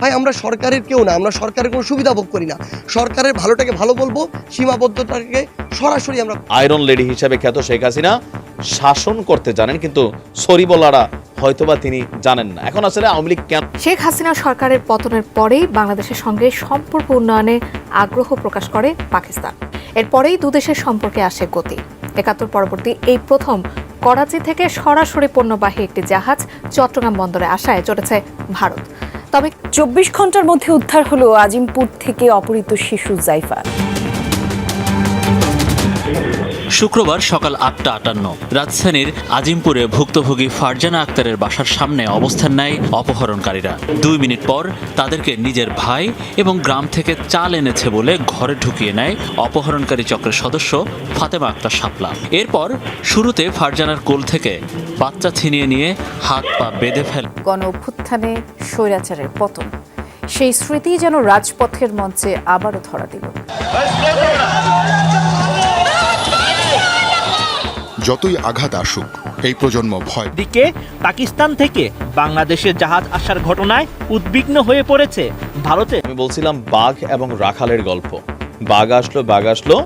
ভাই আমরা সরকারের কেউ না আমরা সরকারের কোনো সুবিধা ভোগ করি না। সরকারের ভালোটাকে ভালো বলব সীমাবদ্ধতাকে সরাসরি আমরা আয়রন লেডি হিসেবে খ্যাত শেখ হাসিনা শাসন করতে জানেন কিন্তু সরি বলারা হয়তোবা তিনি জানেন না। এখন আসলে আওয়ামী লীগ কেন শেখ হাসিনা সরকারের পতনের পরেই বাংলাদেশের সঙ্গে সম্পর্ক উন্নয়নে আগ্রহ প্রকাশ করে পাকিস্তান। এরপরেই দুদেশের সম্পর্কে আসে গতি। একাত্তর পরবর্তী এই প্রথম করাচি থেকে সরাসরি পণ্যবাহী একটি জাহাজ চট্টগ্রাম বন্দরে আসায় চলেছে ভারত। তবে চব্বিশ ঘণ্টার মধ্যে উদ্ধার হলো আজিমপুর থেকে অপহৃত শিশু জাইফা শুক্রবার সকাল আটটা আটান্ন। রাজধানীর আজিমপুরে ভুক্তভোগী ফারজানা আক্তারের বাসার সামনে অবস্থান নেয় অপহরণকারীরা। দুই মিনিট পর তাদেরকে নিজের ভাই এবং গ্রাম থেকে চাল এনেছে বলে ঘরে ঢুকিয়ে নেয় অপহরণকারী চক্রের সদস্য ফাতেমা আক্তার শাপলা। এরপর শুরুতে ফারজানার কোল থেকে বাচ্চা ছিনিয়ে নিয়ে হাত পা বেঁধে ফেলে। গণ অভ্যুত্থানে স্বৈরাচারের পতন। সেই স্মৃতি যেন রাজপথের মঞ্চে আবারও ধরা দিল। যতই আঘাত আসুক এই প্রজন্ম ভয় দিকে পাকিস্তান থেকে বাংলাদেশে জাহাজ আসার ঘটনায় উদ্বিগ্ন হয়ে পড়েছে ভারতে। আমি বলছিলাম বাঘ এবং রাখালের গল্প। বাঘ আসলো বাঘ আসলো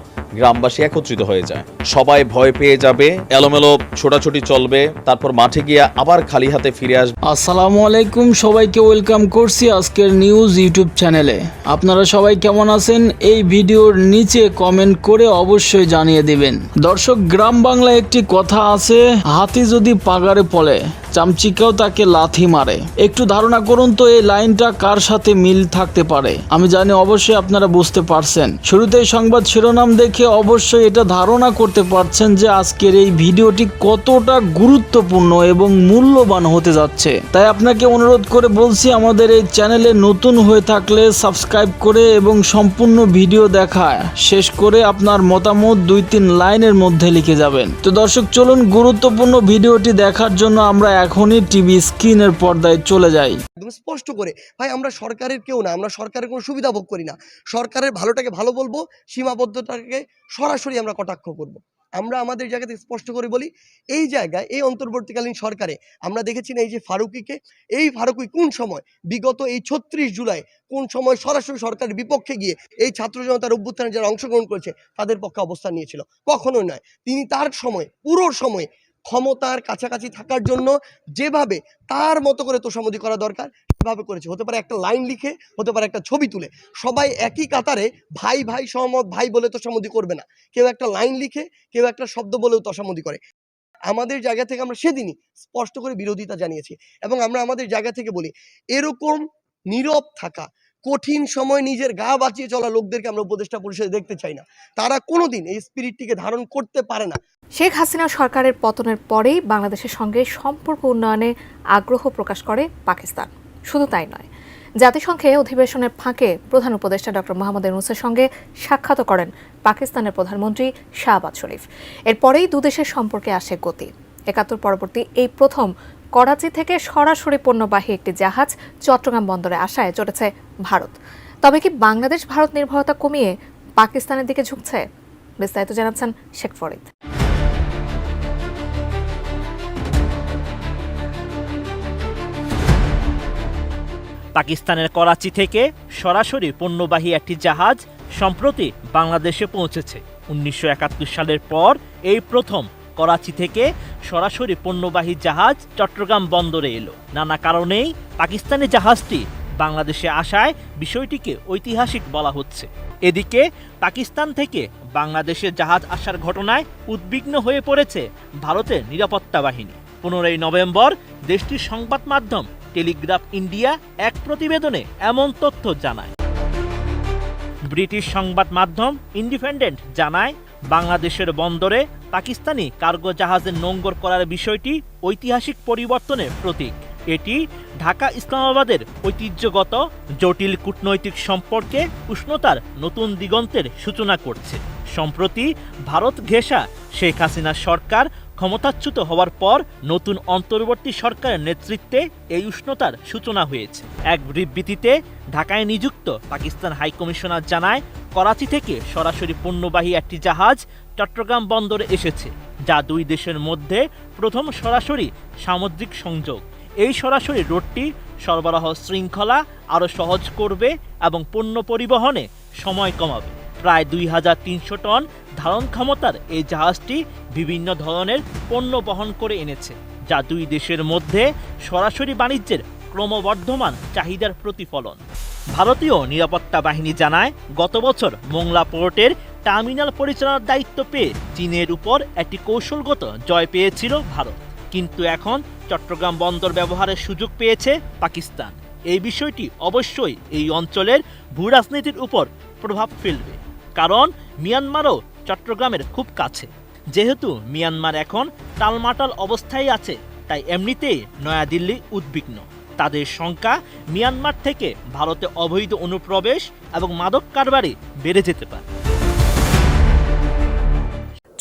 গ্রামবাসী একত্রিত হয়ে যায়। সবাই ভয় পেয়ে যাবে, এলোমেলো ছোটাছুটি চলবে, তারপর মাঠে গিয়ে আবার খালি হাতে ফিরে আসবে। আসসালামু আলাইকুম, সবাইকে ওয়েলকাম করছি আজকের নিউজ ইউটিউব চ্যানেলে। আপনারা সবাই কেমন আছেন? এই ভিডিওর নিচে কমেন্ট করে অবশ্যই জানিয়ে দিবেন। দর্শক, গ্রাম বাংলায় একটি কথা আছে, হাতি যদি পাগারে পলে চামচিকাও তাকে লাথি মারে। একটু ধারণা করুন তো এই লাইনটা কার সাথে মিল থাকতে পারে। আমি জানি অবশ্যই আপনারা বুঝতে পারছেন। শুরুতেই সংবাদ শিরোনাম দেখে অবশ্যই এটা ধারণা করতে পারছেন যে আজকের এই ভিডিওটি কতটা গুরুত্বপূর্ণ এবং মূল্যবান হতে যাচ্ছে। তাই আপনাকে অনুরোধ করে বলছি, আমাদের এই চ্যানেলে নতুন হয়ে থাকলে সাবস্ক্রাইব করে এবং সম্পূর্ণ ভিডিও দেখা শেষ করে আপনার মতামত দুই তিন লাইনের মধ্যে লিখে যাবেন। তো দর্শক, চলুন গুরুত্বপূর্ণ ভিডিওটি দেখার জন্য আমরা এখনই টিভি স্ক্রিনের পর্দায় চলে যাই একদম স্পষ্ট করে। ভাই, আমরা সরকারের কেউ না, আমরা সরকারের কোনো সুবিধা ভোগ করি না। সরকারের ভালোটাকে ভালো বলব, সীমাবদ্ধতাকে সরাসরি আমরা কটাক্ষ করব। আমরা আমাদের জায়গা থেকে স্পষ্ট করে বলি, এই জায়গায়, এই অন্তর্বর্তীকালীন সরকারে আমরা দেখেছি না এই যে ফারুকিকে, এই ফারুকি কোন সময়, বিগত এই ছত্রিশ জুলাই কোন সময় সরাসরি সরকারের বিপক্ষে গিয়ে এই ছাত্র জনতার অভ্যুত্থানে যারা অংশগ্রহণ করেছে, তাদের পক্ষে অবস্থান নিয়েছিল? কখনোই নয়। তিনি তার সময়, পুরো সময় ক্ষমতার কাছাকাছি থাকার জন্য যেভাবে তার মতো করে তোষামদি করা দরকার, সেভাবে করেছে। হতে পারে একটা লাইন লিখে, হতে পারে একটা ছবি তুলে। সবাই একই কাতারে ভাই ভাই, সহমত, ভাই বলে তোষামদি করবে না। কেউ একটা লাইন লিখে, কেউ একটা শব্দ বলেও তোষামদি করে। আমাদের জায়গা থেকে আমরা সেদিনই স্পষ্ট করে বিরোধিতা জানিয়েছি। এবং আমরা আমাদের জায়গা থেকে বলি, এরকম নীরব থাকা কঠিন সময় নিজের গা বাঁচিয়ে চলা লোকদেরকে আমরা উপদেষ্টা পরিষদে দেখতে চাই না। তারা কোনোদিন এই স্পিরিটটিকে ধারণ করতে পারে না। শেখ হাসিনা সরকারের পতনের পরেই বাংলাদেশের সঙ্গে সম্পর্ক উন্নয়নে আগ্রহ প্রকাশ করে পাকিস্তান। শুধু তাই নয়, জাতিসংঘে অধিবেশনের ফাঁকে প্রধান উপদেষ্টা ডক্টর মোহাম্মদ ইউনুসের সঙ্গে সাক্ষাৎ করেন পাকিস্তানের প্রধানমন্ত্রী শাহবাজ শরীফ। এরপরেই দুদেশের সম্পর্কে আসে গতি। একাত্তর পরবর্তী এই প্রথম করাচি থেকে সরাসরি পণ্যবাহী একটি জাহাজ চট্টগ্রাম বন্দরে আসায় চলেছে ভারত। তবে কি বাংলাদেশ ভারত নির্ভরতা কমিয়ে পাকিস্তানের দিকে ঝুঁকছে? বিস্তারিত জানাচ্ছেন শেখ ফরিদ। পাকিস্তানের করাচি থেকে সরাসরি পণ্যবাহী একটি জাহাজ সম্প্রতি বাংলাদেশে পৌঁছেছে। উনিশশো একাত্তর সালের পর এই প্রথম করাচি থেকে সরাসরি পণ্যবাহী জাহাজ চট্টগ্রাম বন্দরে এলো। নানা কারণেই পাকিস্তানি জাহাজটি বাংলাদেশে আসায় বিষয়টিকে ঐতিহাসিক বলা হচ্ছে। এদিকে পাকিস্তান থেকে বাংলাদেশে জাহাজ আসার ঘটনায় উদ্বিগ্ন হয়ে পড়েছে ভারতের নিরাপত্তা বাহিনী। পনেরোই নভেম্বর দেশটির সংবাদ মাধ্যম টেলিগ্রাফ ইন্ডিয়া এক প্রতিবেদনে এমন তথ্য জানায়। ব্রিটিশ সংবাদ মাধ্যম ইন্ডিপেন্ডেন্ট জানায় বাংলাদেশের বন্দরে পাকিস্তানি কার্গো জাহাজের নোঙ্গর করার বিষয়টি ঐতিহাসিক পরিবর্তনের প্রতীক। এটি ঢাকা ইসলামাবাদের ঐতিহ্যগত, জটিল কূটনৈতিক সম্পর্কে উষ্ণতার নতুন দিগন্তের সূচনা করছে। সম্প্রতি ভারত ঘেঁষা শেখ হাসিনা সরকার ক্ষমতাচ্যুত হওয়ার পর নতুন অন্তর্বর্তী সরকারের নেতৃত্বে এই উষ্ণতার সূচনা হয়েছে। এক বিবৃতিতে ঢাকায় নিযুক্ত পাকিস্তান হাইকমিশনার জানায়, করাচি থেকে সরাসরি পণ্যবাহী একটি জাহাজ চট্টগ্রাম বন্দরে এসেছে, যা দুই দেশের মধ্যে প্রথম সরাসরি সামুদ্রিক সংযোগ। এই সরাসরি রোডটি সরবরাহ শৃঙ্খলা আরও সহজ করবে এবং পণ্য পরিবহনে সময় কমাবে। প্রায় দুই হাজার তিনশো টন ধারণ ক্ষমতার এই জাহাজটি বিভিন্ন ধরনের পণ্য বহন করে এনেছে, যা দুই দেশের মধ্যে সরাসরি বাণিজ্যের ক্রমবর্ধমান চাহিদার প্রতিফলন। ভারতীয় নিরাপত্তা বাহিনী জানায়, গত বছর মোংলা পোর্টের টার্মিনাল পরিচালনার দায়িত্ব পেয়ে চীনের উপর একটি কৌশলগত জয় পেয়েছিল ভারত। কিন্তু এখন চট্টগ্রাম বন্দর ব্যবহারের সুযোগ পেয়েছে পাকিস্তান। এই বিষয়টি অবশ্যই এই অঞ্চলের ভূরাজনীতির উপর প্রভাব ফেলবে। কারণ মিয়ানমারও চট্টগ্রামের খুব কাছে। যেহেতু মিয়ানমার এখন টালমাটাল অবস্থায় আছে, তাই এমনিতেই নয়াদিল্লি উদ্বিগ্ন। তাদের শঙ্কা মিয়ানমার থেকে ভারতে অবৈধ অনুপ্রবেশ এবং মাদক কারবারি বেড়ে যেতে পারে।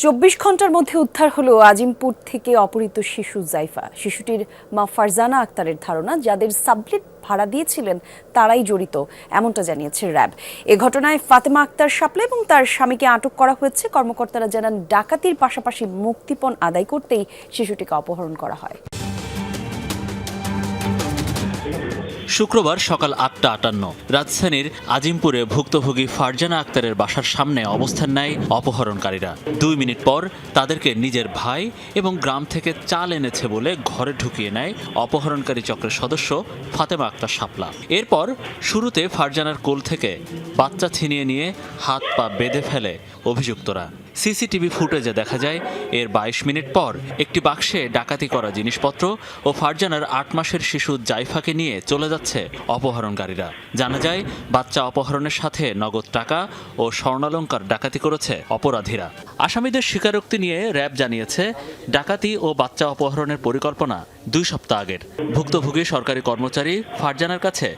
চব্বিশ ঘণ্টার মধ্যে উদ্ধার হলো আজিমপুর থেকে অপহৃত শিশু জাইফা। শিশুটির মা ফারজানা আক্তারের ধারণা, যাদের সাবলেট ভাড়া দিয়েছিলেন তারাই জড়িত, এমনটা জানিয়েছে র্যাব। এ ঘটনায় ফাতেমা আক্তার সাপলা এবং তার স্বামীকে আটক করা হয়েছে। কর্মকর্তারা জানান, ডাকাতির পাশাপাশি মুক্তিপণ আদায় করতেই শিশুটিকে অপহরণ করা হয়। শুক্রবার সকাল আটটা আটান্ন। রাজধানীর আজিমপুরে ভুক্তভোগী ফারজানা আক্তারের বাসার সামনে অবস্থান নেয় অপহরণকারীরা। দুই মিনিট পর তাদেরকে নিজের ভাই এবং গ্রাম থেকে চাল এনেছে বলে ঘরে ঢুকিয়ে নেয় অপহরণকারী চক্রের সদস্য ফাতেমা আক্তার শাপলা। এরপর শুরুতে ফারজানার কোল থেকে বাচ্চা ছিনিয়ে নিয়ে হাত পা বেঁধে ফেলে অভিযুক্তরা। সিসিটিভি ফুটেজে দেখা যায়, এর বাইশ মিনিট পর একটি বাক্সে ডাকাতি করা জিনিসপত্র ও ফারজানার আট মাসের শিশু জাইফাকে নিয়ে চলে যাচ্ছে অপহরণকারীরা। জানা যায়, বাচ্চা অপহরণের সাথে নগদ টাকা ও স্বর্ণালঙ্কার ডাকাতি করেছে অপরাধীরা। আসামিদের স্বীকারোক্তি নিয়ে র্যাব জানিয়েছে, ডাকাতি ও বাচ্চা অপহরণের পরিকল্পনা দুই সপ্তাহ আগের। ভুক্তভোগী সরকারি কর্মচারী ফারজানার কাছে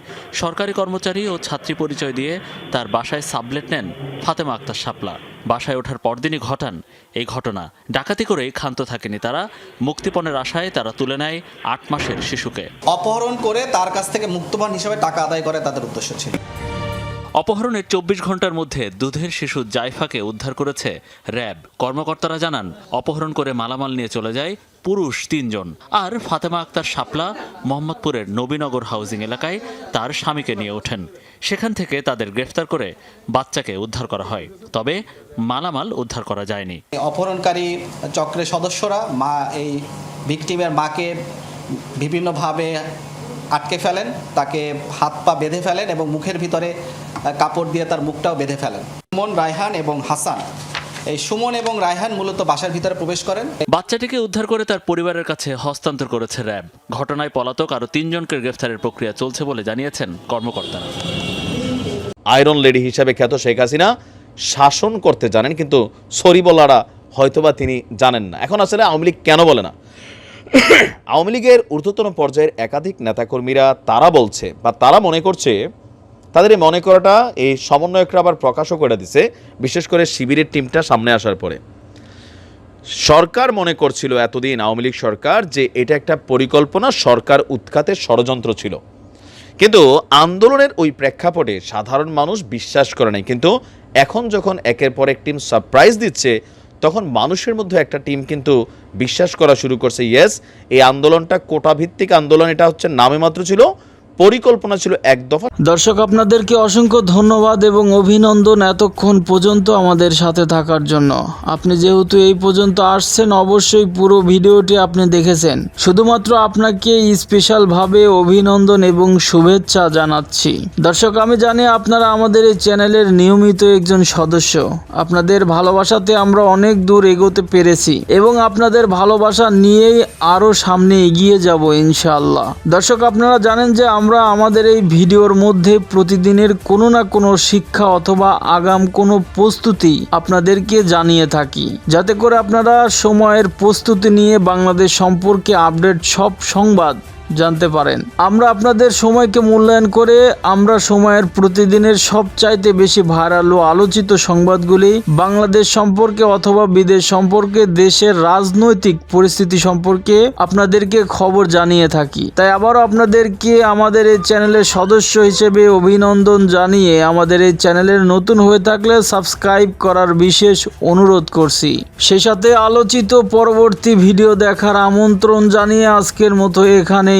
সরকারি কর্মচারী ও ছাত্রী পরিচয় দিয়ে তার বাসায় সাবলেট নেন ফাতেমা আক্তার শাপলা। বাসায় ওঠার পরদিনই ঘটান এই ঘটনা। ডাকাতি করে ক্ষান্ত থাকেনি তারা। মুক্তিপণের আশায় তারা তুলে নেয় আট মাসের শিশুকে। অপহরণ করে তার কাছ থেকে মুক্তবান হিসেবে টাকা আদায় করে তাদের উদ্দেশ্য ছিল। অপহরণের চব্বিশ ঘণ্টার মধ্যে দুধের শিশু জাইফাকে উদ্ধার করেছে র্যাব। কর্মকর্তারা জানান, অপহরণ করে মালামাল নিয়ে চলে যায় পুরুষ তিনজন। আর ফাতেমা আক্তার শাপলা মোহাম্মদপুরের নবীনগর হাউজিং এলাকায় তার স্বামীকে নিয়ে ওঠেন। সেখান থেকে তাদের গ্রেফতার করে বাচ্চাকে উদ্ধার করা হয়। তবে মালামাল উদ্ধার করা যায়নি। অপহরণকারী চক্রের সদস্যরা, মা, এই ভিকটিমের মাকে বিভিন্নভাবে আটকে ফেলেন, তাকে হাত পা বেঁধে ফেলেন এবং মুখের ভিতরে কাপড় দিয়ে তার মুখটাও বেঁধে ফেলেন। সুমন রায়হান এবং হাসান। এই সুমন এবং রায়হান মূলত বাসার ভিতরে প্রবেশ করেন। বাচ্চাটিকে উদ্ধার করে তার পরিবারের কাছে হস্তান্তর করেছে র্যাব। ঘটনায় পলাতক আরও তিনজনকে গ্রেফতারের প্রক্রিয়া চলছে বলে জানিয়েছেন কর্মকর্তারা। আয়রন লেডি হিসাবে খ্যাত শেখ হাসিনা শাসন করতে জানেন কিন্তু সরি বলারা হয়তোবা তিনি জানেন না। এখন আসলে আওয়ামী লীগ কেন বলে না? আওয়ামী লীগের ঊর্ধ্বতন পর্যায়ের একাধিক নেতাকর্মীরা তারা বলছে বা তারা মনে করছে তাদের এই মনে করাটা এই সমন্বয়করা আবার প্রকাশও করে দিছে, বিশেষ করে শিবিরের টিমটা সামনে আসার পরে। সরকার মনে করছিল এতদিন, আওয়ামী লীগ সরকার, যে এটা একটা পরিকল্পনা, সরকার উৎখাতের ষড়যন্ত্র ছিল। কিন্তু আন্দোলনের ওই প্রেক্ষাপটে সাধারণ মানুষ বিশ্বাস করে নাই। কিন্তু এখন যখন একের পর এক টিম সারপ্রাইজ দিচ্ছে, তখন মানুষের মধ্যে একটা টিম কিন্তু বিশ্বাস করা শুরু করছে, ইয়েস, এই আন্দোলনটা কোটা ভিত্তিক আন্দোলন, এটা হচ্ছে নামে মাত্র ছিল পরিকল্পনা ছিল এক দফা। দর্শক, আপনাদেরকে অসংখ্য ধন্যবাদ এবং অভিনন্দন এতক্ষণ পর্যন্ত আমাদের সাথে থাকার জন্য। আপনি যেহেতু এই পর্যন্ত আসছেন, অবশ্যই পুরো ভিডিওটি আপনি দেখেছেন। শুধুমাত্র আপনাকে স্পেশালভাবে অভিনন্দন এবং শুভেচ্ছা জানাচ্ছি। দর্শক, আমি জানি আপনারা আমাদের এই চ্যানেলের নিয়মিত একজন সদস্য। আপনাদের ভালোবাসাতে আমরা অনেক দূর এগোতে পেরেছি এবং আপনাদের ভালোবাসা নিয়েই আরও সামনে এগিয়ে যাব, ইনশাআল্লাহ। দর্শক, আপনারা জানেন যে আমরা আমাদের এই ভিডিওর মধ্যে প্রতিদিনের কোনো না কোনো শিক্ষা অথবা আগাম কোনো প্রস্তুতি আপনাদেরকে জানিয়ে থাকি। যাতে করে আপনারা সময়ের প্রস্তুতি নিয়ে বাংলাদেশ সম্পর্কে আপডেট সব সংবাদ জানতে পারেন। আমরা আপনাদের সময়কে মূল্যায়ন করে আমরা সময়ের প্রতিদিনের সবচাইতে বেশি ভাইরাল ও আলোচিত সংবাদগুলি বাংলাদেশ সম্পর্কে অথবা বিদেশ সম্পর্কে, দেশের রাজনৈতিক পরিস্থিতি সম্পর্কে আপনাদেরকে খবর জানিয়ে থাকি। তাই আবারও আপনাদেরকে আমাদের এই চ্যানেলের সদস্য হিসেবে অভিনন্দন জানিয়ে আমাদের এই চ্যানেলের নতুন হয়ে থাকলে সাবস্ক্রাইব করার বিশেষ অনুরোধ করছি। সেই সাথে আলোচিত পরবর্তী ভিডিও দেখার আমন্ত্রণ জানিয়ে আজকের মতো এখানেই